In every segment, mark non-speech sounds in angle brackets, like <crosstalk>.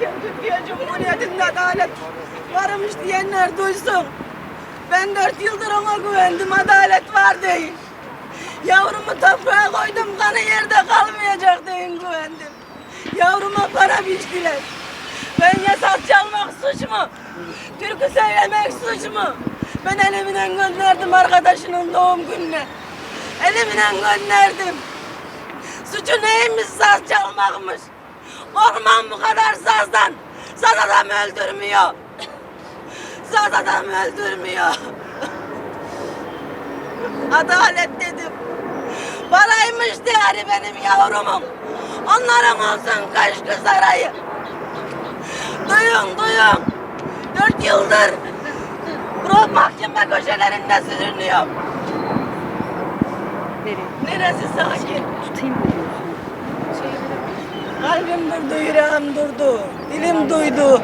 Türkiye Cumhuriyeti'nde adalet varmış diyenler duysun. Ben dört yıldır ona güvendim adalet var değil. Yavrumu toprağa koydum kanı yerde kalmayacak deyin güvendim. Yavruma para biçtiler. Ben yasak çalmak suç mu? Türkü söylemek suç mu? Ben elimle gönderdim arkadaşının doğum gününe. Elimle gönderdim. Suçu neymiş saz çalmakmış. Orman bu kadar sazdan. Saz adam öldürmüyor. Saz adam öldürmüyor. Adalet dedim. Paraymış değeri benim yavrumun. Onların olsun Kaşkı Sarayı. Duyun duyun. Dört yıldır bu mahkeme köşelerinde sürünüyor. Nereye? Neresi sakin? Kalbim durdu, yüreğim durdu, dilim duydu.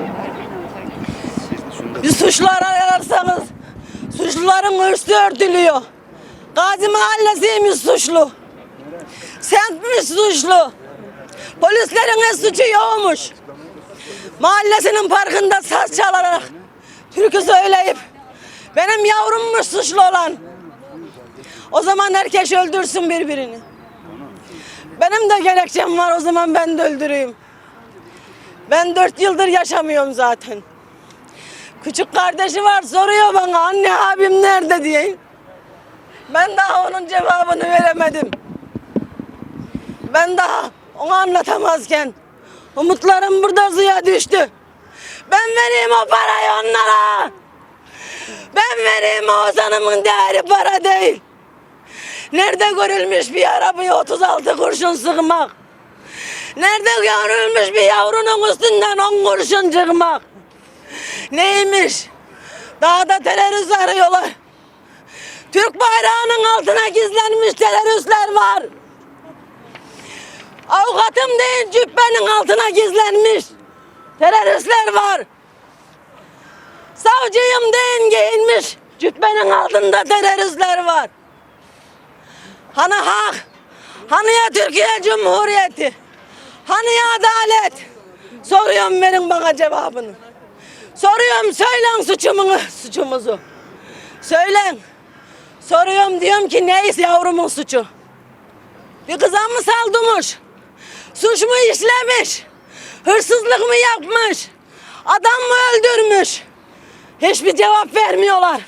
Bir suçlar ararsanız suçluların hırsı örtülüyor. Gazi mahallesiymiş suçlu. Semtmiş suçlu. Polislerin ne suçu yokmuş. Mahallesinin parkında saz çalarak türkü söyleyip benim yavrummuş suçlu olan. O zaman herkes öldürsün birbirini. Benim de gerekçem var o zaman ben de öldüreyim. Ben dört yıldır yaşamıyorum zaten. Küçük kardeşi var soruyor bana anne abim nerede diye. Ben daha onun cevabını veremedim. Ben daha onu anlatamazken umutlarım burada suya düştü. Ben vereyim o parayı onlara. Ben vereyim o sanımın değeri para değil. Nerede görülmüş bir arabaya 36 kurşun sıkmak? Nerede görülmüş bir yavrunun üstünden 10 kurşun çıkmak? Neymiş? Dağda terörist arıyorlar. Türk bayrağının altına gizlenmiş teröristler var. Avukatım değil cübbenin altına gizlenmiş teröristler var. Savcıyım deyin giyinmiş cübbenin altında teröristler var. Hani hak? Hani ya Türkiye Cumhuriyeti? Hani ya adalet? Soruyorum verin bana cevabını. Soruyorum söylen suçumu, suçumuzu. Söylen. Soruyorum diyorum ki neyse yavrumun suçu? Bir kıza mı saldırmış? Suç mu işlemiş? Hırsızlık mı yapmış? Adam mı öldürmüş? Hiçbir cevap vermiyorlar.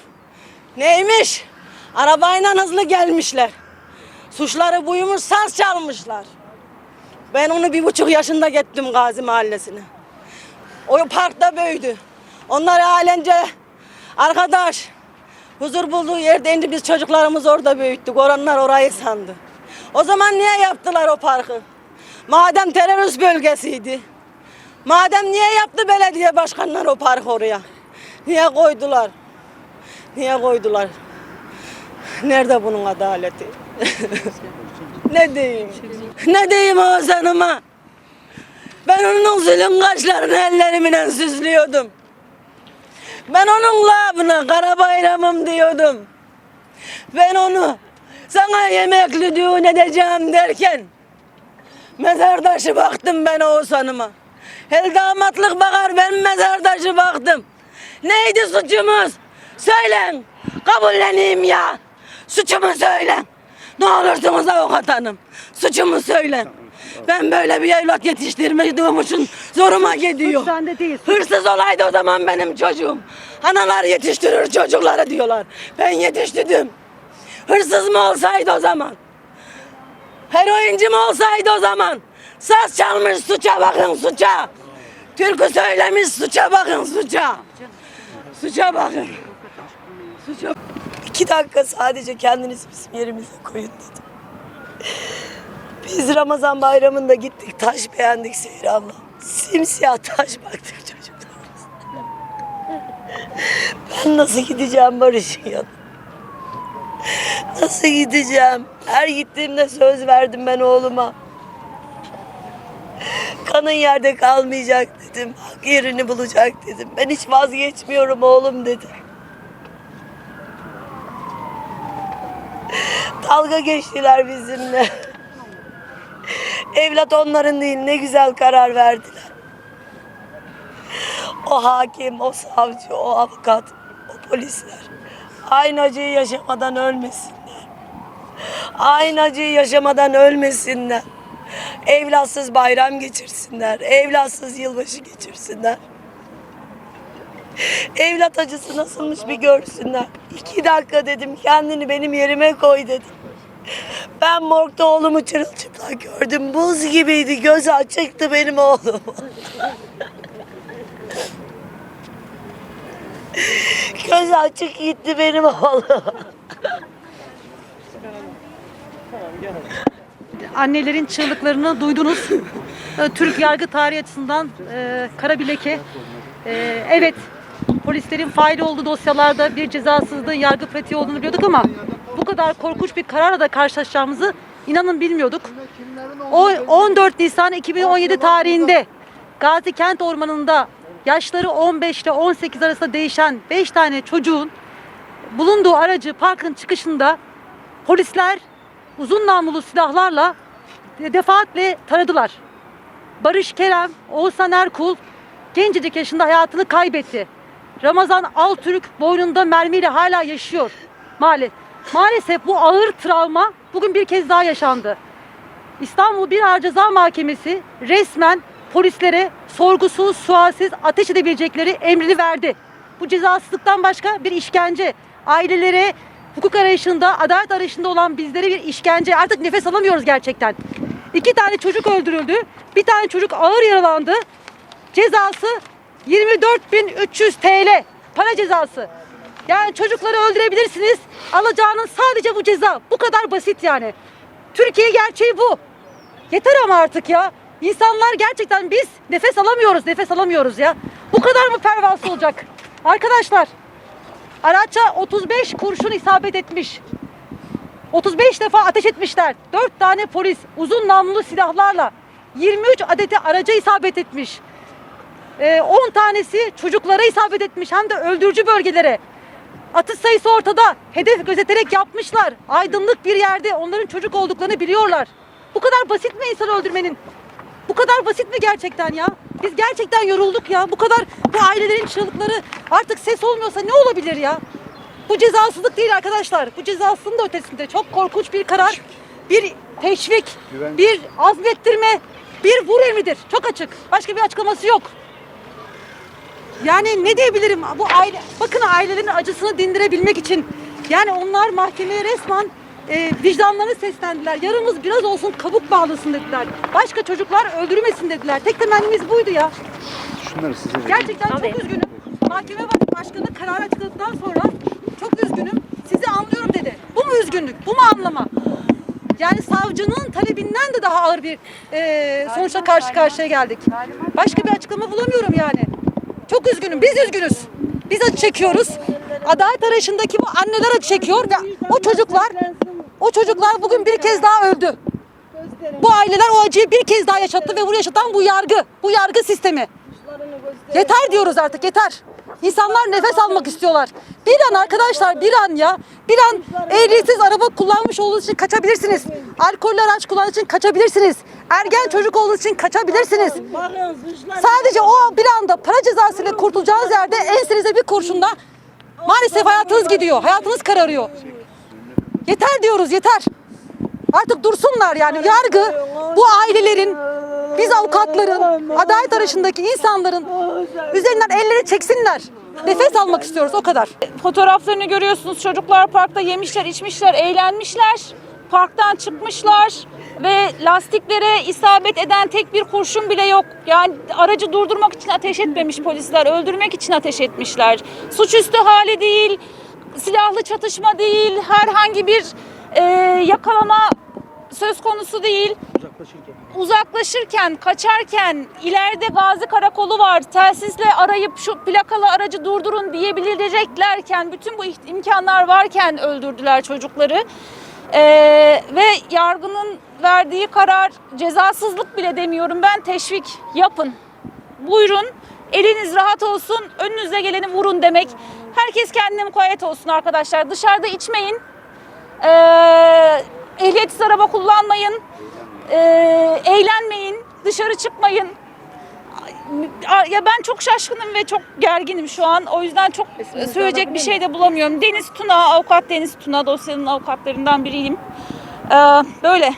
Neymiş? Arabayla hızlı gelmişler. Suçları buymuş saz çalmışlar. Ben onu bir buçuk yaşında gittim Gazi Mahallesi'ne. O parkta büyüdü. Onlar halence arkadaş huzur bulduğu yerde indi biz çocuklarımızı orada büyüttük. Oranlar orayı sandı. O zaman niye yaptılar o parkı? Madem terörist bölgesiydi. Madem niye yaptı belediye başkanları o parkı oraya? Niye koydular? Niye koydular? Nerede bunun adaleti? <laughs> ne diyeyim? Ne diyeyim Oğuz Hanım'a? Ben onun zulüm kaşlarını ellerimle süslüyordum. Ben onun labına kara bayramım diyordum. Ben onu sana yemekli düğün edeceğim derken mezardaşı baktım ben Oğuz Hanım'a. El damatlık bakar ben mezardaşı baktım. Neydi suçumuz? Söylen. Kabulleneyim ya. Suçumu söylen. Ne olursunuz avukat hanım. Suçumu söylen. Ben böyle bir evlat yetiştirmediğim için zoruma gidiyor. Suç sende değil, Hırsız olaydı o zaman benim çocuğum. Analar yetiştirir çocukları diyorlar. Ben yetiştirdim. Hırsız mı olsaydı o zaman? Heroinci mi olsaydı o zaman? Saz çalmış suça bakın suça. Türkü söylemiş suça bakın suça. Suça bakın. Suça. İki dakika sadece kendiniz bizim yerimize koyun dedim. Biz Ramazan bayramında gittik taş beğendik Seyir abla. Simsiyah taş baktık çocuklarımız. Ben nasıl gideceğim Barış'ın yanına? Nasıl gideceğim? Her gittiğimde söz verdim ben oğluma. Kanın yerde kalmayacak dedim. Hak yerini bulacak dedim. Ben hiç vazgeçmiyorum oğlum dedi. Dalga geçtiler bizimle. Evlat onların değil ne güzel karar verdiler. o hakim, o savcı, o avukat, o polisler aynı acıyı yaşamadan ölmesinler. Aynı acıyı yaşamadan ölmesinler. Evlatsız bayram geçirsinler. Evlatsız yılbaşı geçirsinler. <laughs> Evlat acısı nasılmış bir görsünler. İki dakika dedim kendini benim yerime koy dedim. Ben morgda oğlumu çırılçıplak gördüm. Buz gibiydi. Gözü açıktı benim oğlum. <laughs> Gözü açık gitti benim oğlum. Annelerin çığlıklarını duydunuz. Türk yargı tarihi açısından e, kara. Ee, evet polislerin faili olduğu dosyalarda bir cezasızlığın yargı pratiği olduğunu biliyorduk ama bu kadar korkunç bir kararla da karşılaşacağımızı inanın bilmiyorduk. O 14 Nisan 2017 tarihinde Gazi Kent Ormanı'nda yaşları 15 ile 18 arasında değişen 5 tane çocuğun bulunduğu aracı parkın çıkışında polisler uzun namlulu silahlarla defaatle taradılar. Barış Kerem, Oğuzhan Erkul gencecik yaşında hayatını kaybetti. Ramazan Altürk boynunda mermiyle hala yaşıyor. Maalesef. Maalesef bu ağır travma bugün bir kez daha yaşandı. İstanbul Bir Ağır Ceza Mahkemesi resmen polislere sorgusuz, sualsiz ateş edebilecekleri emrini verdi. Bu cezasızlıktan başka bir işkence. Ailelere hukuk arayışında, adalet arayışında olan bizlere bir işkence. Artık nefes alamıyoruz gerçekten. İki tane çocuk öldürüldü. Bir tane çocuk ağır yaralandı. Cezası 24.300 TL. Para cezası. Yani çocukları öldürebilirsiniz. Alacağınız sadece bu ceza. Bu kadar basit yani. Türkiye gerçeği bu. Yeter ama artık ya. İnsanlar gerçekten biz nefes alamıyoruz, nefes alamıyoruz ya. Bu kadar mı pervasız olacak? Arkadaşlar, araça 35 kurşun isabet etmiş. 35 defa ateş etmişler. 4 tane polis uzun namlulu silahlarla 23 adeti araca isabet etmiş. Ee, 10 tanesi çocuklara isabet etmiş hem de öldürücü bölgelere. Atış sayısı ortada. Hedef gözeterek yapmışlar. Aydınlık bir yerde onların çocuk olduklarını biliyorlar. Bu kadar basit mi insan öldürmenin? Bu kadar basit mi gerçekten ya? Biz gerçekten yorulduk ya. Bu kadar bu ailelerin çığlıkları artık ses olmuyorsa ne olabilir ya? Bu cezasızlık değil arkadaşlar. Bu cezasızlığın da ötesinde çok korkunç bir karar. Bir teşvik, bir azmettirme, bir vur emridir. Çok açık. Başka bir açıklaması yok. Yani ne diyebilirim bu aile bakın ailelerin acısını dindirebilmek için yani onlar mahkemeye resmen e, vicdanlarını seslendiler. Yarımız biraz olsun kabuk bağlasın dediler. Başka çocuklar öldürmesin dediler. Tek temennimiz buydu ya. Şunları size vereyim. Gerçekten çok üzgünüm. Mahkeme baş- başkanı karar açıkladıktan sonra çok üzgünüm. Sizi anlıyorum dedi. Bu mu üzgünlük? Bu mu anlama? Yani savcının talebinden de daha ağır bir e, sonuçla karşı karşıya geldik. Başka bir açıklama bulamıyorum yani. Üzgünüm. Biz üzgünüz. Biz acı çekiyoruz. Adalet arayışındaki bu anneler acı çekiyor ve o çocuklar o çocuklar bugün bir kez daha öldü. Bu aileler o acıyı bir kez daha yaşattı ve bunu yaşatan bu yargı, bu yargı sistemi. Yeter diyoruz artık yeter. İnsanlar nefes almak istiyorlar. Bir an arkadaşlar bir an ya. Bir an ehliyetsiz araba kullanmış olduğunuz için kaçabilirsiniz. Alkollü araç kullandığınız için kaçabilirsiniz. Ergen çocuk olduğunuz için kaçabilirsiniz. Sadece o bir anda para cezasıyla kurtulacağınız yerde ensenize bir kurşunla maalesef hayatınız gidiyor. Hayatınız kararıyor. Yeter diyoruz yeter. Artık dursunlar yani yargı bu ailelerin biz avukatların adalet arayışındaki insanların üzerinden elleri çeksinler. Nefes almak istiyoruz o kadar. Fotoğraflarını görüyorsunuz. Çocuklar parkta yemişler, içmişler, eğlenmişler. Parktan çıkmışlar ve lastiklere isabet eden tek bir kurşun bile yok. Yani aracı durdurmak için ateş etmemiş polisler, öldürmek için ateş etmişler. Suçüstü hali değil, silahlı çatışma değil, herhangi bir e, yakalama söz konusu değil uzaklaşırken, kaçarken ileride Gazi Karakolu var. Telsizle arayıp şu plakalı aracı durdurun diyebileceklerken, bütün bu imkanlar varken öldürdüler çocukları. Ee, ve yargının verdiği karar cezasızlık bile demiyorum ben teşvik yapın. Buyurun eliniz rahat olsun önünüze geleni vurun demek. Herkes kendine mukayyet olsun arkadaşlar. Dışarıda içmeyin. Ee, ehliyetsiz araba kullanmayın. Ee, eğlenmeyin, dışarı çıkmayın. Ya ben çok şaşkınım ve çok gerginim şu an. O yüzden çok söyleyecek bir şey de bulamıyorum. Deniz Tuna, avukat Deniz Tuna dosyanın avukatlarından biriyim. Ee, böyle.